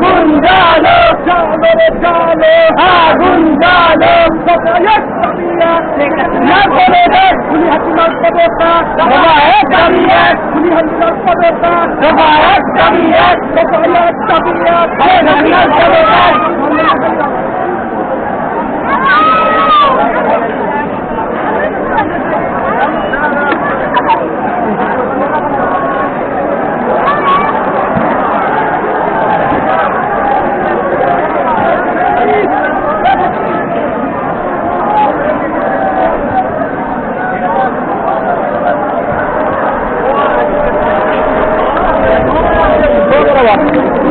আগুন জালো জ্বালো আগুন জালো না করে খুলি হাতি মার পদতা সবাই দাঁড়িয়ে খুলি হাতি মার পদতা সবাই দাঁড়িয়ে সবাই দাঁড়িয়ে coloca.